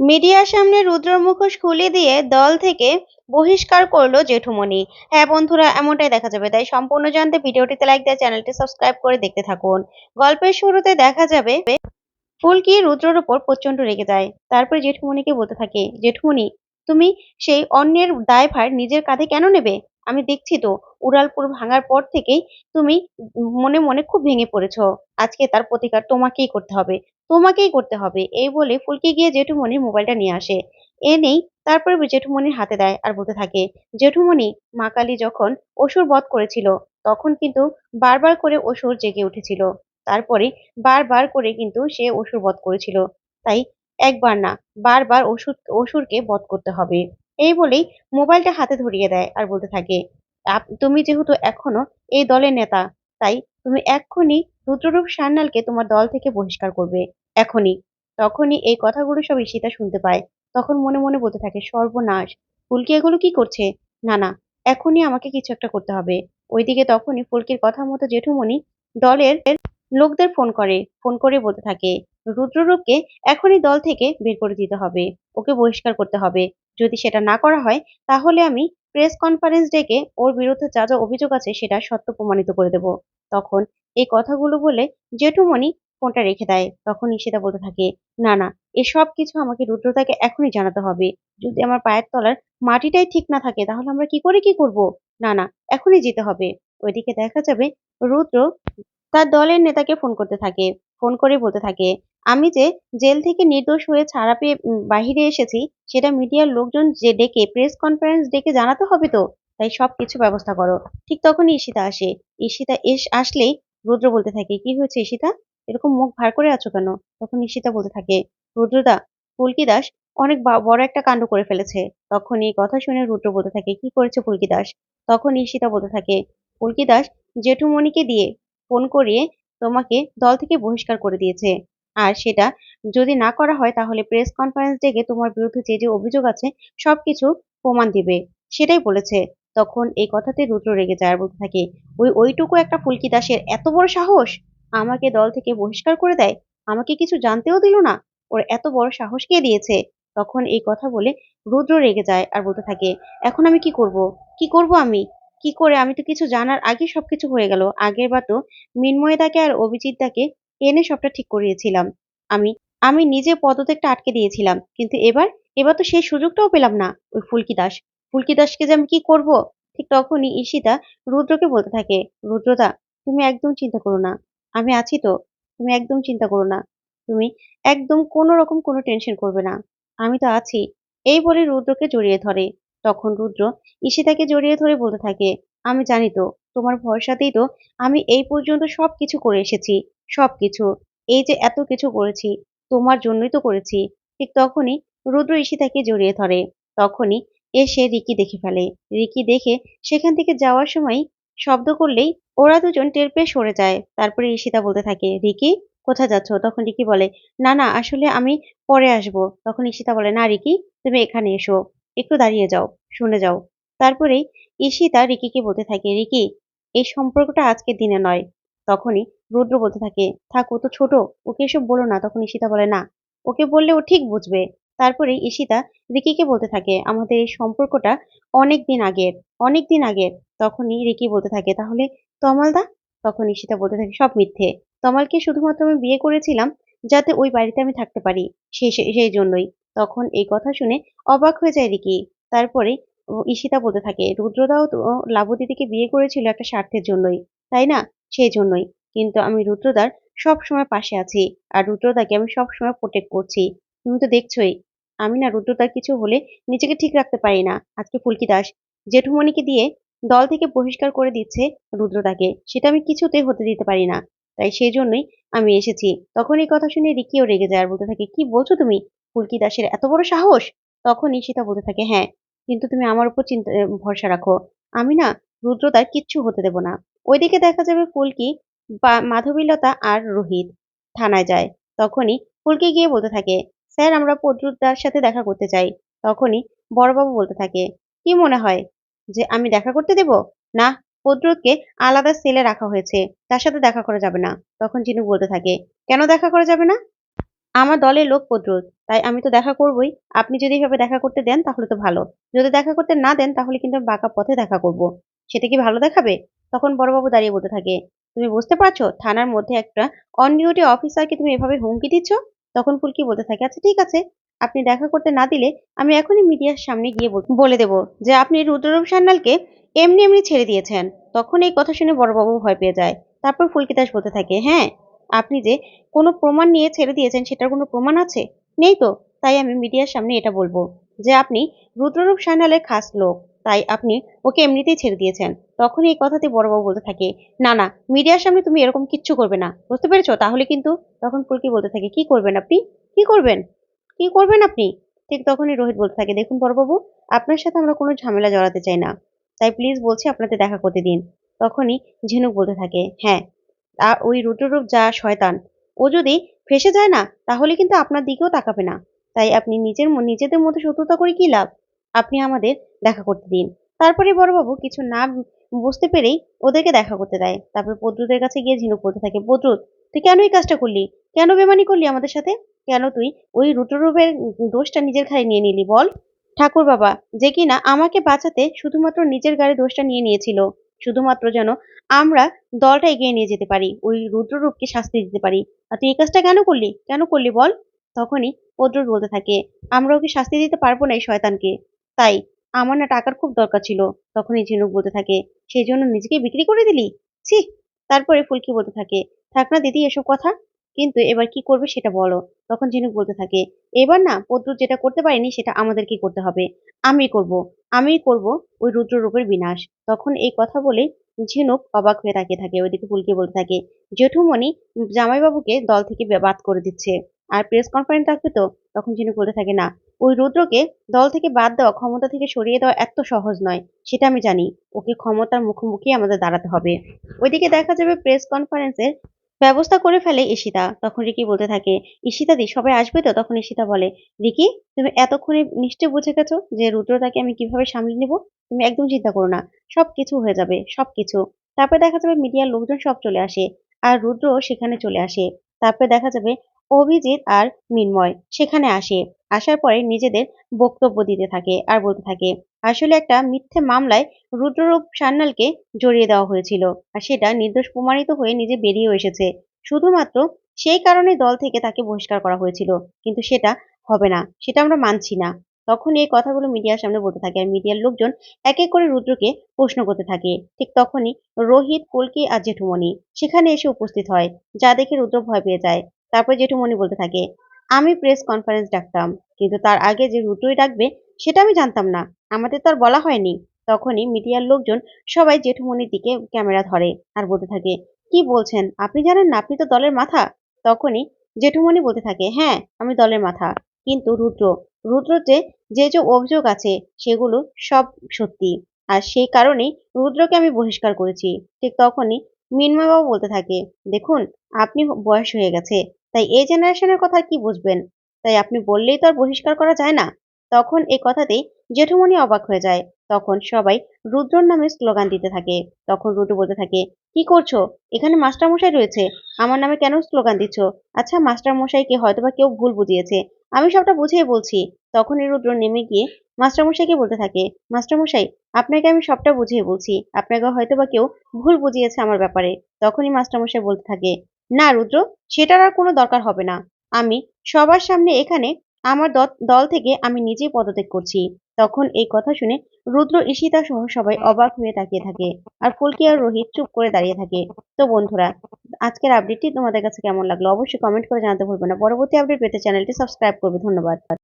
মিডিয়ার সামনে রুদ্র মুখোশ খুলে দিয়ে দল থেকে বহিষ্কার করল জেঠুমনি হ্যাঁ বন্ধুরা, এমনটাই দেখা যাবে। তাই সম্পূর্ণ জানতে ভিডিওটিতে লাইক দেয় চ্যানেলটি সাবস্ক্রাইব করে দেখতে থাকুন। গল্পের শুরুতে দেখা যাবে ফুলকি রুদ্রর ওপর প্রচণ্ড রেগে যায়। তারপরে জেঠুমনিকে বলতে থাকে জেঠুমনি তুমি সেই অন্যের দায়ভার নিজের কাঁধে কেন নেবে? আমি দেখছি তো। উড়ালপুর ভাঙার পর থেকেই তুমি মনে মনে খুব ভেঙে পড়েছো। আজকে তার প্রতিকার তোমাকেই করতে হবে, তোমাকেই করতে হবে, এই বলে ফুলকি গিয়ে জেঠুমনির মোবাইলটা নিয়ে আসে। এনেই তারপরে জেঠুমনির হাতে দেয় আর বলতে থাকে জেঠুমনি মা কালী যখন অসুর বধ করেছিল, তখন কিন্তু বারবার করে অসুর জেগে উঠেছিল। তারপরে বারবার করে কিন্তু সে অসুর বধ করেছিল। তাই একবার না, বারবার অসুর, অসুরকে বধ করতে হবে। এই বলেই মোবাইলটা হাতে ধরিয়ে দেয় আর বলতে থাকে তুমি যেহেতু এখনও এই দলের নেতা, তাই তুমি এক্ষুনি রুদ্ররূপ সান্যালকে তোমার দল থেকে বহিষ্কার করবে, এখনই। তখনই এই কথাগুলো সব ঈশিতা শুনতে পায়। তখন মনে মনে বলতে থাকে, সর্বনাশ, ফুলকি এগুলো কি করছে? না না, এখনই আমাকে কিছু একটা করতে হবে। ওইদিকে তখনই ফুলকির কথা মতো জেঠুমনি দলের লোকদের ফোন করে ফোন করে বলতে থাকে, রুদ্ররূপকে এখনই দল থেকে বের করে দিতে হবে, ওকে বহিষ্কার করতে হবে। যদি সেটা না করা হয়, তাহলে আমি প্রেস কনফারেন্স ডেকে ওর বিরুদ্ধে যা যা অভিযোগ আছে সেটা সত্য প্রমাণিত করে দেব। তখন এই কথাগুলো বলে জেঠুমণি ফোনটা রেখে দেয়। তখন ঈশিতা বলতে থাকে, না না এসব কিছু আমাকে রুদ্রতাকে এখনই জানাতে হবে। যদি আমার পায়ের তলার মাটিটাই ঠিক না থাকে, তাহলে আমরা কি করে কি করব? না না, এখনই যেতে হবে। ওইদিকে দেখা যাবে রুদ্র তার দলের নেতাকে ফোন করতে থাকে। ফোন করে বলতে থাকে আমি যে জেল থেকে নির্দোষ হয়ে ছাড়া পেয়ে বাহিরে এসেছি, সেটা মিডিয়ার লোকজন যে ডেকে প্রেস কনফারেন্স ডেকে জানাতে হবে তো? তাই সব কিছু ব্যবস্থা করো। ঠিক তখনই ঈশিতা আসে। ঈশিতা এস, আসলেই রুদ্র বলতে থাকে, কি হয়েছে ঈশিতা? এরকম মুখ ভার করে আছো কেন? তখন ঈশিতা বলতে থাকে রুদ্রদা ফুলকি দাস অনেক বড় একটা কাণ্ড করে ফেলেছে। তখন এই কথা শুনে রুদ্র বলতে থাকে, কি করেছে ফুলকি দাস? তখন ঈশিতা বলতে থাকে ফুলকি দাস জেঠুমণিকে দিয়ে ফোন করিয়ে তোমাকে দল থেকে বহিষ্কার করে দিয়েছে। আর সেটা যদি না করা হয়, তাহলে প্রেস কনফারেন্স ডেকে তোমার বিরুদ্ধে যে যে অভিযোগ আছে, সবকিছু প্রমাণ দিবে। সেটাই বলেছে। তখন এই কথাতে রুদ্র রেগে যায় আর বলতে থাকে, ওই, ওইটুকু একটা ফুলকি দাসের এত বড় সাহস? আমাকে দল থেকে বহিষ্কার করে দেয়? আমাকে কিছু জানতেও দিল না? ওর এত বড় সাহস কে দিয়েছে? তখন এই কথা বলে রুদ্র রেগে যায় আর বলতে থাকে, এখন আমি কি করব? কি করব আমি? কি করে? আমি তো কিছু জানার আগে সবকিছু হয়ে গেল। আগের বার তো মিন্ময়দাকে আর অভিজিৎ অভিজিৎদাকে এনে সবটা ঠিক করিয়েছিলাম। আমি আমি নিজে পদত্যাগটা আটকে দিয়েছিলাম, কিন্তু এবার এবার তো সেই সুযোগটাও পেলাম না, ওই ফুলকি দাস। ফুলকি দাসকে যে আমি কি করব? ঠিক তখনই ঈশিতা রুদ্রকে বলতে থাকে, রুদ্রদা, তুমি একদম চিন্তা করো না, আমি আছি তো, তুমি একদম চিন্তা করো না, তুমি একদম কোনো রকম কোনো টেনশন করবে না, আমি তো আছি। এই বলে রুদ্রকে জড়িয়ে ধরে। তখন রুদ্র ঈশিতাকে জড়িয়ে ধরে বলতে থাকে, আমি জানি তো, তোমার ভরসাতেই তো আমি এই পর্যন্ত সব কিছু করে এসেছি সবকিছু। এই যে এত কিছু করেছি, তোমার জন্যই তো করেছি। ঠিক তখনই রুদ্র ঈশিতাকে জড়িয়ে ধরে। তখনই এসে রিকি দেখে ফেলে। রিকি দেখে সেখান থেকে যাওয়ার সময় শব্দ করলেই ওরা দুজন টের পেয়ে সরে যায়। তারপরে ঈশিতা বলতে থাকে, রিকি, কোথায় যাচ্ছ? তখন রিকি বলে, না না, আসলে আমি পরে আসব। তখন ঈশিতা বলে, না, রিকি, তুমি এখানে এসো। একটু দাঁড়িয়ে যাও, শুনে যাও। তারপরেই ঈশিতা রিকিকে বলতে থাকে, রিকি, এই সম্পর্কটা আজকের দিনে নয়। তখনই রুদ্র বলতে থাকে, থাক, ও তো ছোট, ওকে এসব বলো না। তখন ঈশিতা বলে, না। ওকে বললে ও ঠিক বুঝবে। তারপরে ঈশিতা রিকিকে বলতে থাকে, আমাদের এই সম্পর্কটা অনেক দিন আগের, অনেক দিন আগের। তখনই রিকি বলতে থাকে, তাহলে তমালদা তখন ঈশিতা বলতে থাকে, সব মিথ্যে। তমালকে শুধুমাত্র আমি বিয়ে করেছিলাম যাতে ওই বাড়িতে আমি থাকতে পারি সেই সেই- জন্যই। তখন এই কথা শুনে অবাক হয়ে যায় রিকি। তারপরে ঈশিতা বলতে থাকে, রুদ্রদাও তো লাবু দিদিকে বিয়ে করেছিল একটা স্বার্থের জন্যই, তাই না? সেই জন্যই। কিন্তু আমি রুদ্রদার সব সময় পাশে আছি আর রুদ্রদাকে আমি সব সময় প্রোটেক্ট করছি। তুমি তো দেখছোই, আমি না রুদ্রদার কিছু হলে নিজেকে ঠিক রাখতে পারি না। আজকে ফুলকি দাস, জেঠুমণিকে দিয়ে দল থেকে বহিষ্কার করে দিচ্ছে রুদ্রদাকে, সেটা আমি কিছুতেই হতে দিতে পারি না। তাই সেই জন্যই আমি এসেছি। তখন এই কথা শুনে রিকিও রেগে যায় আর বলতে থাকে, কি বলছো তুমি? ফুলকি দাসের এত বড় সাহস? তখন ঈশিতা বলতে থাকে হ্যাঁ কিন্তু তুমি আমার উপর চিন্তা, ভরসা রাখো। আমি না রুদ্রদার কিচ্ছু হতে দেব না। ওইদিকে দেখা যাবে ফুলকি মাধবীলতা আর রোহিত থানায় যায়। তখনই ফুলকি গিয়ে বলতে থাকে, স্যার, আমরা পদ্রুদার সাথে দেখা করতে চাই। তখনই বড়বাবু বলতে থাকে, কি মনে হয় যে আমি দেখা করতে দেব? না পদ্রুদকে আলাদা সেলে রাখা হয়েছে, তার সাথে দেখা করা যাবে না। তখন চিনু বলতে থাকে, কেন দেখা করা যাবে না? আমার দলের লোক প্রদ্রুত তাই আমি তো দেখা করবই। আপনি যদি এভাবে দেখা করতে দেন, তাহলে তো ভালো। যদি দেখা করতে না দেন, তাহলে কিন্তু বাঁকা পথে দেখা করব। সেটা কি ভালো দেখাবে? তখন বড়বাবু দাঁড়িয়ে বলতে থাকে তুমি বুঝতে পারছ? থানার মধ্যে একটা অন ডিউটি অফিসারকে তুমি এভাবে হুমকি দিচ্ছ? তখন ফুলকি বলতে থাকে? আচ্ছা ঠিক আছে। আপনি দেখা করতে না দিলে আমি এখনই মিডিয়ার সামনে গিয়ে বলে দেব যে আপনি রুদ্ররূপ সান্যালকে এমনি এমনি ছেড়ে দিয়েছেন। তখন এই কথা শুনে বড়বাবু ভয় পেয়ে যায়। তারপর ফুলকি দাস বলতে থাকে হ্যাঁ আপনি যে কোনো প্রমাণ নিয়ে ছেড়ে দিয়েছেন সেটার কোনো প্রমাণ আছে? নেই তো, তাই আমি মিডিয়ার সামনে এটা বলব যে আপনি রুদ্ররূপ সান্যালের খাস লোক। তাই আপনি ওকে এমনিতেই ছেড়ে দিয়েছেন। তখন এই কথাতে বড়বাবু বলতে থাকে, না না, মিডিয়ার সামনে তুমি এরকম কিচ্ছু করবে না। বুঝতে পেরেছ? তাহলে কিন্তু তখন ফুলকি বলতে থাকে, কি করবেন আপনি? কি করবেন? কি করবেন আপনি ঠিক তখনই রোহিত বলতে থাকে, দেখুন বড়বাবু, আপনার সাথে আমরা কোনো ঝামেলা জড়াতে চাই না। তাই প্লিজ বলছি আপনাদের দেখা করতে দিন তখনই ঝিনুক বলতে থাকে হ্যাঁ আর ওই রুদ্ররূপ যা শয়তান, ও যদি ফেসে যায় না, তাহলে কিন্তু আপনার দিকেও তাকাবে না। তাই আপনি নিজের নিজেদের মধ্যে শত্রুতা করে কি লাভ? আপনি আমাদের দেখা করতে দিন। তারপরে বড়বাবু কিছু না বুঝতে পেরেই ওদেরকে দেখা করতে দেয়। তারপর পদ্রুতের কাছে গিয়ে ঝিনুক বলতে থাকে পদ্রুত তুই কেন এই কাজটা করলি? কেন বেমানি করলি আমাদের সাথে? কেন তুই ওই রুদ্ররূপের দোষটা নিজের ঘাড়ে নিয়ে নিলি? বল। ঠাকুর বাবা, যে কিনা আমাকে বাঁচাতে শুধুমাত্র নিজের গাড়ি দোষটা নিয়ে নিয়েছিল, শুধুমাত্র যেন আমরা দলটা এগিয়ে নিয়ে যেতে পারি, ওই রুদ্ররূপকে শাস্তি দিতে পারি। আর তুই এই কাজটা কেন করলি? কেন করলি বল? তখনই পদ্রুত বলতে থাকে আমরা ওকে শাস্তি দিতে পারব না এই শয়তানকে? তাই আমার না টাকার খুব দরকার ছিল। তখনই ঝিনুক বলতে থাকে, সেই জন্য নিজেকে বিক্রি করে দিলি? ছি, তারপরে ফুলকি বলতে থাকে, থাক না দিদি, এসব কথা। কিন্তু এবার কি করবে সেটা বলো। তখন ঝিনুক বলতে থাকে, এবার না পদ্রুত যেটা করতে পারিনি সেটা আমাদেরকে করতে হবে। আমি করব আমি করব ওই রুদ্ররূপের বিনাশ। তখন এই কথা বলে ঝিনুক অবাক হয়ে তাকিয়ে থাকে। ওইদিকে ফুলকি বলতে থাকে, জেঠুমণি, জামাইবাবুকে দল থেকে বাদ করে দিচ্ছে। আর প্রেস কনফারেন্স রাখবে তো? তখন ঝিনুক বলতে থাকে, না ওই রুদ্রকে দল থেকে বাদ দেওয়া, ক্ষমতা থেকে সরিয়ে দেওয়া এত সহজ নয়। সেটা আমি জানি। ওকে ক্ষমতার মুখোমুখি আমাদের দাঁড়াতে হবে। ওইদিকে দেখা যাবে প্রেস কনফারেন্সের ব্যবস্থা করে ফেলে ঈশিতা। তখন রিকি বলতে থাকে, ঈশিতা দি, সবাই আসবে তো? তখন ঈশিতা বলে, রিকি, তুমি এতক্ষণে নিশ্চয় বুঝে গেছো যে রুদ্রতাকে আমি কীভাবে সামলে নেব? তুমি একদম চিন্তা করো না। সব কিছু হয়ে যাবে সব কিছু তারপরে দেখা যাবে মিডিয়ার লোকজন সব চলে আসে আর রুদ্র সেখানে চলে আসে। তারপরে দেখা যাবে অভিজিৎ আর মিন্ময় সেখানে আসে। আসার পরে নিজেদের বক্তব্য দিতে থাকে আর বলতে থাকে, আসলে একটা মিথ্যে মামলায় রুদ্ররূপ সান্যালকে জড়িয়ে দেওয়া হয়েছিল আর সেটা নির্দোষ প্রমাণিত হয়ে নিজে বেরিয়েও এসেছে। শুধুমাত্র সেই কারণে দল থেকে তাকে বহিষ্কার করা হয়েছিল, কিন্তু সেটা হবে না, সেটা আমরা মানছি না। তখন এই কথাগুলো মিডিয়ার সামনে বলতে থাকে আর মিডিয়ার লোকজন এক এক করে রুদ্রকে প্রশ্ন করতে থাকে। ঠিক তখনই রোহিত, কলকি আর জেঠুমণি সেখানে এসে উপস্থিত হয়, যা দেখে রুদ্র ভয় পেয়ে যায়। তারপর জেঠুমণি বলতে থাকে আমি প্রেস কনফারেন্স ডাকতাম, কিন্তু তার আগে যে রুদ্রই ডাকবে সেটা আমি জানতাম না। আমাদের তো আর বলা হয়নি। তখনই মিডিয়ার লোকজন সবাই জেঠুমনির দিকে ক্যামেরা ধরে আর বলতে থাকে, কি বলছেন? আপনি জানেন না? আপনি তো দলের মাথা? তখনই জেঠুমনি বলতে থাকে হ্যাঁ আমি দলের মাথা। কিন্তু রুদ্র রুদ্র যে যে যে অভিযোগ আছে সেগুলো সব সত্যি। আর সেই কারণেই রুদ্রকে আমি বহিষ্কার করেছি। ঠিক তখনই মিন্ময়বাবু বলতে থাকে, দেখুন, আপনি বয়স হয়ে গেছে, তাই এই জেনারেশনের কথা কি বুঝবেন? তাই আপনি বললেই তো আর বহিষ্কার করা যায় না? তখন এই কথাতেই জেঠুমনি অবাক হয়ে যায়। তখন সবাই রুদ্রর নামে স্লোগান দিতে থাকে। তখন রুদ্র বলতে থাকে, কি করছ? এখানে মাস্টারমশাই রয়েছে। আমার নামে কেন স্লোগান দিচ্ছ? আচ্ছা মাস্টারমশাইকে হয়তোবা কেউ ভুল বুঝিয়েছে। আমি সবটা বুঝিয়ে বলছি। তখনই রুদ্র নেমে গিয়ে, মাস্টারমশাইকে বলতে থাকে, মাস্টারমশাই, আপনাকে আমি সবটা বুঝিয়ে বলছি। আপনাকে হয়তো বা কেউ ভুল বুঝিয়েছে আমার ব্যাপারে। তখনই মাস্টারমশাই বলতে থাকে, না, রুদ্র, সেটার আর কোনো দরকার হবে না। আমি সবার সামনে এখানে আমার দল থেকে আমি নিজেই পদত্যাগ করছি। তখন এই কথা শুনে রুদ্র ঈশিতা সহ সবাই অবাক হয়ে তাকিয়ে থাকে আর ফুলকি আর রোহিত চুপ করে দাঁড়িয়ে থাকে। তো বন্ধুরা আজকের আপডেটটি তোমাদের কাছে কেমন লাগল? অবশ্যই কমেন্ট করে জানাতে ভুলবে না। পরবর্তী আপডেট পেতে চ্যানেলটি সাবস্ক্রাইব করবে। ধন্যবাদ।